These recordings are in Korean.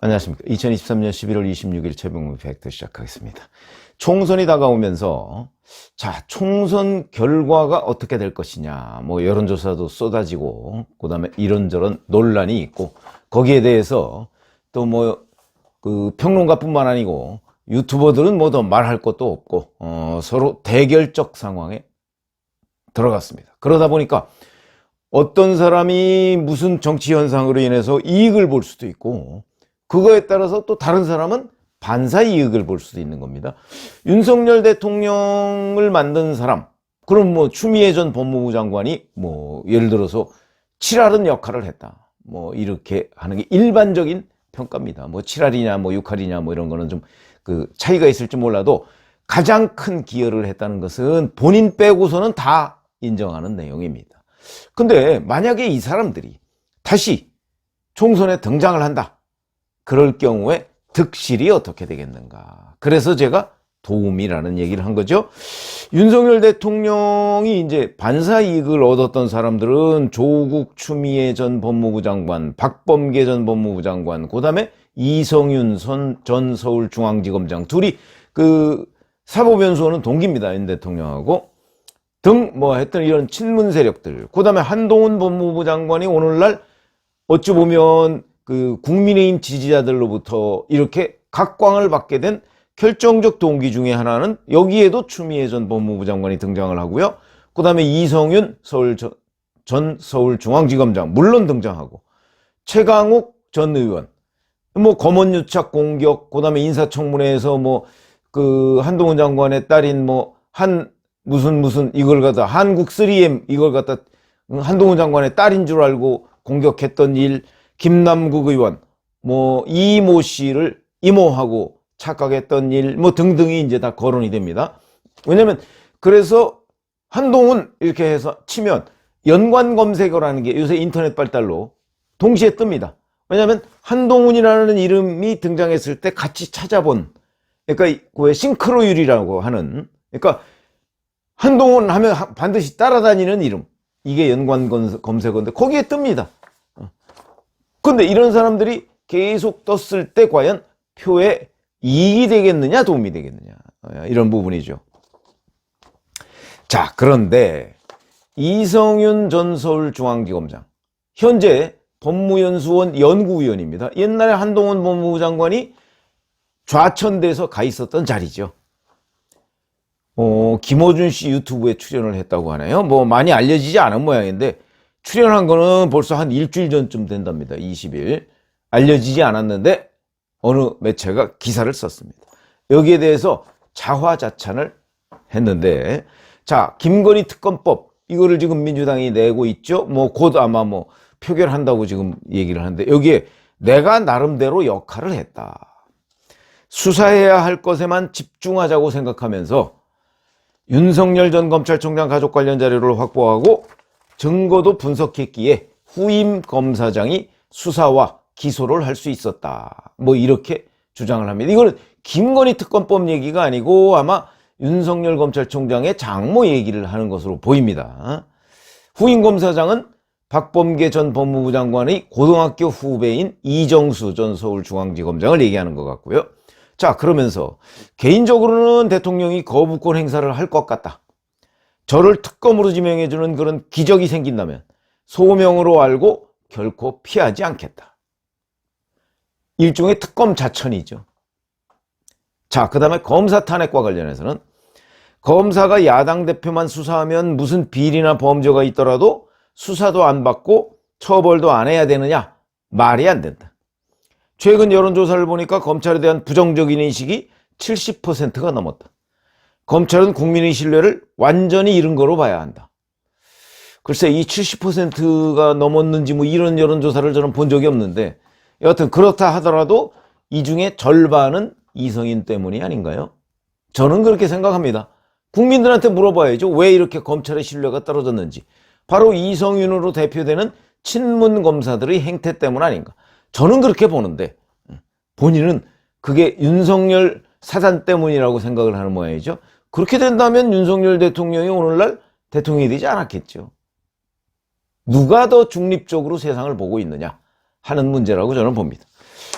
안녕하십니까. 2023년 11월 26일 최병무 팩트 시작하겠습니다. 총선이 다가오면서 자, 총선 결과가 어떻게 될 것이냐. 뭐 여론조사도 쏟아지고 그 다음에 이런저런 논란이 있고 거기에 대해서 또 뭐 그 평론가뿐만 아니고 유튜버들은 뭐 더 말할 것도 없고 어, 서로 대결적 상황에 들어갔습니다. 그러다 보니까 어떤 사람이 무슨 정치 현상으로 인해서 이익을 볼 수도 있고 그거에 따라서 또 다른 사람은 반사 이익을 볼 수도 있는 겁니다. 윤석열 대통령을 만든 사람, 그럼 뭐 추미애 전 법무부 장관이 뭐 예를 들어서 칠할은 역할을 했다. 뭐 이렇게 하는 게 일반적인 평가입니다. 뭐 칠할이냐 뭐 육할이냐 뭐 이런 거는 좀 그 차이가 있을지 몰라도 가장 큰 기여를 했다는 것은 본인 빼고서는 다 인정하는 내용입니다. 근데 만약에 이 사람들이 다시 총선에 등장을 한다. 그럴 경우에 득실이 어떻게 되겠는가. 그래서 제가 도움이라는 얘기를 한 거죠. 윤석열 대통령이 이제 반사 이익을 얻었던 사람들은 조국 추미애 전 법무부 장관, 박범계 전 법무부 장관, 그 다음에 이성윤 전 서울중앙지검장 둘이 그 사법연수원은 동기입니다. 윤 대통령하고 등 뭐 했던 이런 친문 세력들. 그 다음에 한동훈 법무부 장관이 오늘날 어찌 보면 그 국민의힘 지지자들로부터 이렇게 각광을 받게 된 결정적 동기 중에 하나는 여기에도 추미애 전 법무부 장관이 등장을 하고요. 그 다음에 이성윤 서울 전, 전 서울중앙지검장 물론 등장하고 최강욱 전 의원 뭐 검언유착 공격 그 다음에 인사청문회에서 뭐 그 한동훈 장관의 딸인 뭐 한 무슨 무슨 이걸 갖다 한국 3M 이걸 갖다 한동훈 장관의 딸인 줄 알고 공격했던 일 김남국 의원, 뭐 이모 씨를 이모하고 착각했던 일, 뭐 등등이 이제 다 거론이 됩니다. 왜냐면 그래서 한동훈 이렇게 해서 치면 연관 검색어라는 게 요새 인터넷 발달로 동시에 뜹니다. 왜냐하면 한동훈이라는 이름이 등장했을 때 같이 찾아본 그러니까 그 싱크로율이라고 하는 그러니까 한동훈 하면 반드시 따라다니는 이름 이게 연관 검색어인데 거기에 뜹니다. 근데 이런 사람들이 계속 떴을 때 과연 표에 이익이 되겠느냐 도움이 되겠느냐 이런 부분이죠. 자 그런데 이성윤 전 서울중앙지검장 현재 법무연수원 연구위원입니다. 옛날에 한동훈 법무부 장관이 좌천돼서 가 있었던 자리죠. 어, 김호준 씨 유튜브에 출연을 했다고 하네요. 뭐 많이 알려지지 않은 모양인데 출연한 거는 벌써 한 일주일 전쯤 된답니다. 20일. 알려지지 않았는데 어느 매체가 기사를 썼습니다. 여기에 대해서 자화자찬을 했는데 자, 김건희 특검법 이거를 지금 민주당이 내고 있죠. 뭐 곧 아마 뭐 표결한다고 지금 얘기를 하는데 여기에 내가 나름대로 역할을 했다. 수사해야 할 것에만 집중하자고 생각하면서 윤석열 전 검찰총장 가족 관련 자료를 확보하고 증거도 분석했기에 후임 검사장이 수사와 기소를 할 수 있었다. 뭐 이렇게 주장을 합니다. 이거는 김건희 특검법 얘기가 아니고 아마 윤석열 검찰총장의 장모 얘기를 하는 것으로 보입니다. 후임 검사장은 박범계 전 법무부 장관의 고등학교 후배인 이정수 전 서울중앙지검장을 얘기하는 것 같고요. 자, 그러면서 개인적으로는 대통령이 거부권 행사를 할 것 같다. 저를 특검으로 지명해주는 그런 기적이 생긴다면 소명으로 알고 결코 피하지 않겠다. 일종의 특검 자천이죠. 자, 그 다음에 검사 탄핵과 관련해서는 검사가 야당 대표만 수사하면 무슨 비리나 범죄가 있더라도 수사도 안 받고 처벌도 안 해야 되느냐? 말이 안 된다. 최근 여론조사를 보니까 검찰에 대한 부정적인 인식이 70%가 넘었다. 검찰은 국민의 신뢰를 완전히 잃은 거로 봐야 한다. 글쎄 이 70%가 넘었는지 뭐 이런 여론조사를 저는 본 적이 없는데 여하튼 그렇다 하더라도 이 중에 절반은 이성인 때문이 아닌가요? 저는 그렇게 생각합니다. 국민들한테 물어봐야죠. 왜 이렇게 검찰의 신뢰가 떨어졌는지. 바로 이성윤으로 대표되는 친문 검사들의 행태 때문 아닌가. 저는 그렇게 보는데 본인은 그게 윤석열 사단 때문이라고 생각을 하는 모양이죠. 그렇게 된다면 윤석열 대통령이 오늘날 대통령이 되지 않았겠죠. 누가 더 중립적으로 세상을 보고 있느냐 하는 문제라고 저는 봅니다.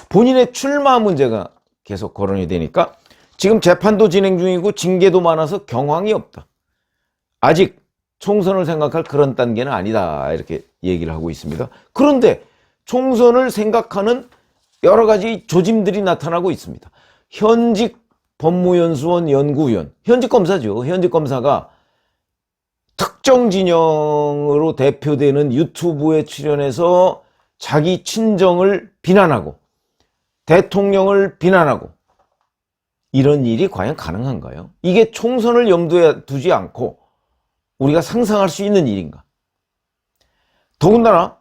본인의 출마 문제가 계속 거론이 되니까 지금 재판도 진행 중이고 징계도 많아서 경황이 없다. 아직 총선을 생각할 그런 단계는 아니다. 이렇게 얘기를 하고 있습니다. 그런데 총선을 생각하는 여러 가지 조짐들이 나타나고 있습니다. 현직 법무연수원 연구위원, 현직 검사죠. 현직 검사가 특정 진영으로 대표되는 유튜브에 출연해서 자기 친정을 비난하고 대통령을 비난하고 이런 일이 과연 가능한가요? 이게 총선을 염두에 두지 않고 우리가 상상할 수 있는 일인가? 더군다나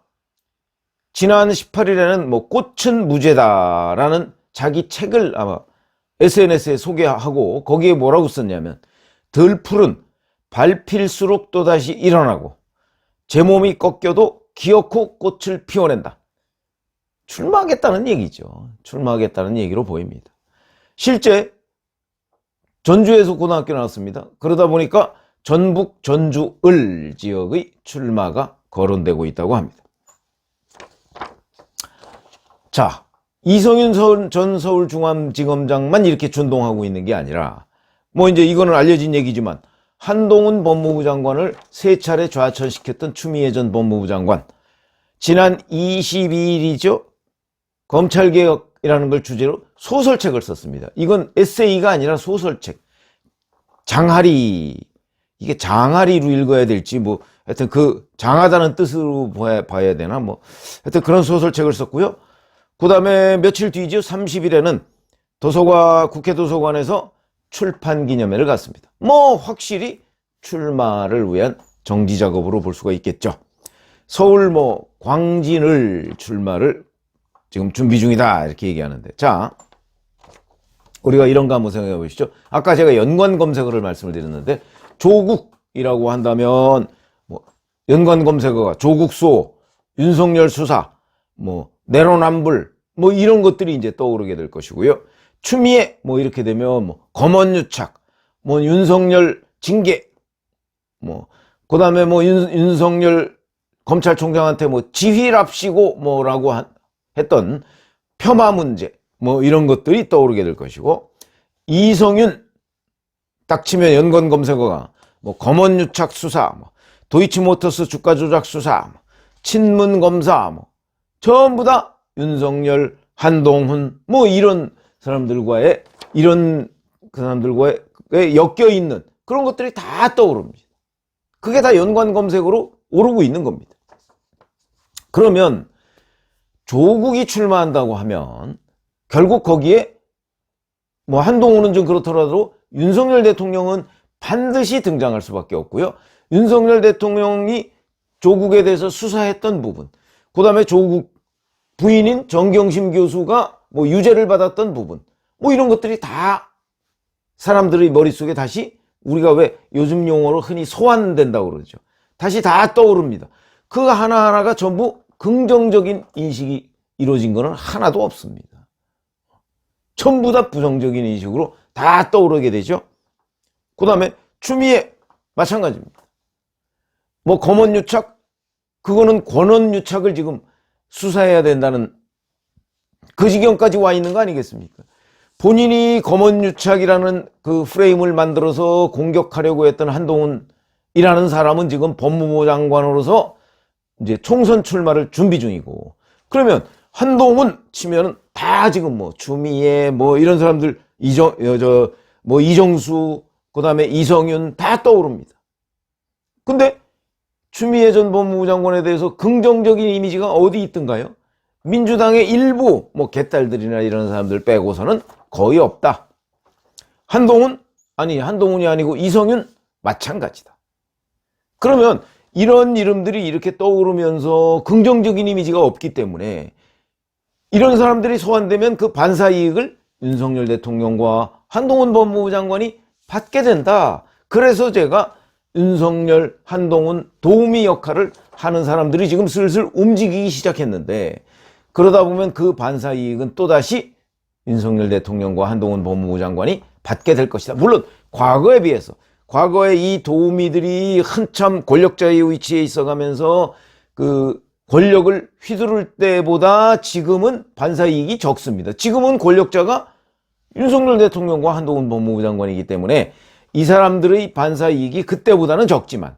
지난 18일에는 뭐 꽃은 무죄다라는 자기 책을 아마 SNS에 소개하고 거기에 뭐라고 썼냐면 덜풀은 밟힐수록 또다시 일어나고 제 몸이 꺾여도 기어코 꽃을 피워낸다. 출마하겠다는 얘기죠. 출마하겠다는 얘기로 보입니다. 실제 전주에서 고등학교 나왔습니다. 그러다 보니까 전북 전주을 지역의 출마가 거론되고 있다고 합니다. 자, 이성윤 서울- 전 서울중앙지검장만 이렇게 준동하고 있는 게 아니라 뭐 이제 이거는 알려진 얘기지만 한동훈 법무부 장관을 세 차례 좌천시켰던 추미애 전 법무부 장관 지난 22일이죠. 검찰개혁이라는 걸 주제로 소설책을 썼습니다. 이건 에세이가 아니라 소설책. 장하리 이게 장하리로 읽어야 될지 뭐 하여튼 그 장하다는 뜻으로 봐야, 봐야 되나 뭐 하여튼 그런 소설책을 썼고요. 그 다음에 며칠 뒤죠. 30일에는 도서관, 국회 도서관에서 출판 기념회를 갔습니다. 뭐 확실히 출마를 위한 정지 작업으로 볼 수가 있겠죠. 서울 뭐 광진을 출마를 지금 준비 중이다 이렇게 얘기하는데 자 우리가 이런 거 한번 생각해 보시죠. 아까 제가 연관 검색어를 말씀을 드렸는데 조국이라고 한다면 뭐 연관 검색어가 조국소, 윤석열 수사, 뭐 내로남불 뭐 이런 것들이 이제 떠오르게 될 것이고요. 추미애 뭐 이렇게 되면 뭐 검언유착, 뭐 윤석열 징계, 뭐 그다음에 뭐 윤, 윤석열 검찰총장한테 뭐 지휘랍시고 뭐라고 한- 했던 폄하 문제 뭐 이런 것들이 떠오르게 될 것이고 이성윤 딱 치면 연관 검색어가 뭐 검언유착 수사, 뭐 도이치모터스 주가 조작 수사, 뭐 친문 검사, 뭐 전부 다 윤석열, 한동훈 뭐 이런 사람들과의 이런 그 사람들과의 엮여 있는 그런 것들이 다 떠오릅니다. 그게 다 연관 검색으로 오르고 있는 겁니다. 그러면 조국이 출마한다고 하면 결국 거기에 뭐 한동훈은 좀 그렇더라도 윤석열 대통령은 반드시 등장할 수밖에 없고요. 윤석열 대통령이 조국에 대해서 수사했던 부분, 그 다음에 조국 부인인 정경심 교수가 뭐 유죄를 받았던 부분, 뭐 이런 것들이 다 사람들의 머릿속에 다시 우리가 왜 요즘 용어로 흔히 소환된다고 그러죠. 다시 다 떠오릅니다. 그 하나하나가 전부 긍정적인 인식이 이루어진 것은 하나도 없습니다. 전부 다 부정적인 인식으로 다 떠오르게 되죠. 그 다음에 추미애 마찬가지입니다. 뭐 검언유착 그거는 권언유착을 지금 수사해야 된다는 그 지경까지 와 있는 거 아니겠습니까? 본인이 검언유착이라는 그 프레임을 만들어서 공격하려고 했던 한동훈이라는 사람은 지금 법무부 장관으로서 이제 총선 출마를 준비 중이고 그러면 한동훈 치면은 다 지금 뭐 추미애 뭐 이런 사람들 이정 저뭐 이정수 그다음에 이성윤 다 떠오릅니다. 근데 추미애 전 법무부 장관에 대해서 긍정적인 이미지가 어디 있던가요? 민주당의 일부 뭐 개딸들이나 이런 사람들 빼고서는 거의 없다. 한동훈 아니 한동훈이 아니고 이성윤 마찬가지다. 그러면 이런 이름들이 이렇게 떠오르면서 긍정적인 이미지가 없기 때문에 이런 사람들이 소환되면 그 반사 이익을 윤석열 대통령과 한동훈 법무부 장관이 받게 된다. 그래서 제가 윤석열, 한동훈 도우미 역할을 하는 사람들이 지금 슬슬 움직이기 시작했는데 그러다 보면 그 반사 이익은 또다시 윤석열 대통령과 한동훈 법무부 장관이 받게 될 것이다. 물론 과거에 비해서 과거에 이 도우미들이 한참 권력자의 위치에 있어가면서 그 권력을 휘두를 때보다 지금은 반사 이익이 적습니다. 지금은 권력자가 윤석열 대통령과 한동훈 법무부 장관이기 때문에 이 사람들의 반사 이익이 그때보다는 적지만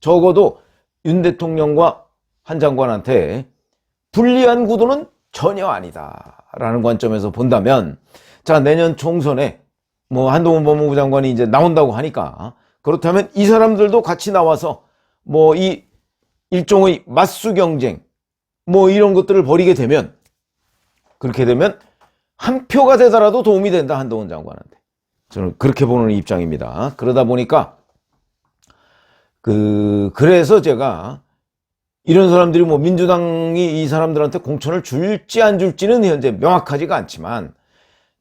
적어도 윤 대통령과 한 장관한테 불리한 구도는 전혀 아니다 라는 관점에서 본다면 자 내년 총선에 뭐 한동훈 법무부 장관이 이제 나온다고 하니까 그렇다면 이 사람들도 같이 나와서 뭐 이 일종의 맞수 경쟁 뭐 이런 것들을 벌이게 되면 그렇게 되면 한 표가 되더라도 도움이 된다 한동훈 장관한테 저는 그렇게 보는 입장입니다. 그러다 보니까 그 그래서 제가 이런 사람들이 뭐 민주당이 이 사람들한테 공천을 줄지 안 줄지는 현재 명확하지가 않지만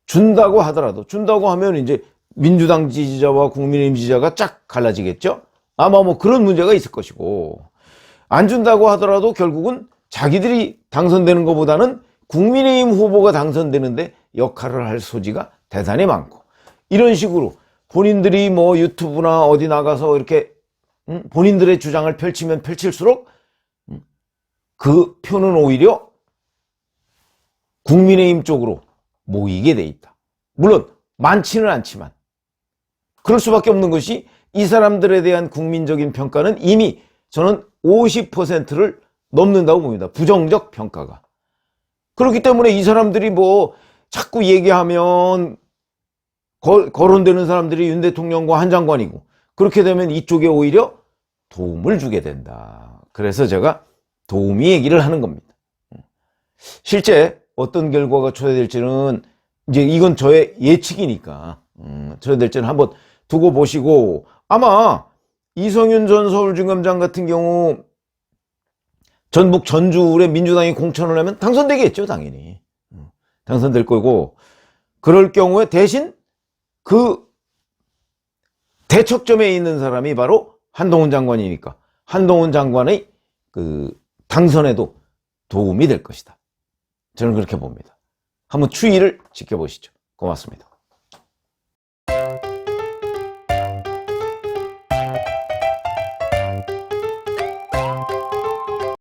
준다고 하더라도 준다고 하면 이제 민주당 지지자와 국민의힘 지지자가 쫙 갈라지겠죠. 아마 뭐 그런 문제가 있을 것이고 안 준다고 하더라도 결국은 자기들이 당선되는 것보다는 국민의힘 후보가 당선되는데 역할을 할 소지가 대단히 많고 이런 식으로 본인들이 뭐 유튜브나 어디 나가서 이렇게 음, 본인들의 주장을 펼치면 펼칠수록 음, 그 표는 오히려 국민의힘 쪽으로 모이게 돼 있다. 물론 많지는 않지만 그럴 수밖에 없는 것이 이 사람들에 대한 국민적인 평가는 이미 저는 50%를 넘는다고 봅니다. 부정적 평가가. 그렇기 때문에 이 사람들이 뭐 자꾸 얘기하면 거, 거론되는 사람들이 윤 대통령과 한 장관이고 그렇게 되면 이쪽에 오히려 도움을 주게 된다. 그래서 제가 도우미 얘기를 하는 겁니다. 실제 어떤 결과가 초래될지는 이제 이건 저의 예측이니까 음, 초래될지는 한번 두고 보시고 아마 이성윤 전 서울중검장 같은 경우 전북 전주에 민주당이 공천을 하면 당선되겠죠 당연히 음, 당선될 거고 그럴 경우에 대신 그 대척점에 있는 사람이 바로 한동훈 장관이니까 한동훈 장관의 그 당선에도 도움이 될 것이다. 저는 그렇게 봅니다. 한번 추이를 지켜보시죠. 고맙습니다.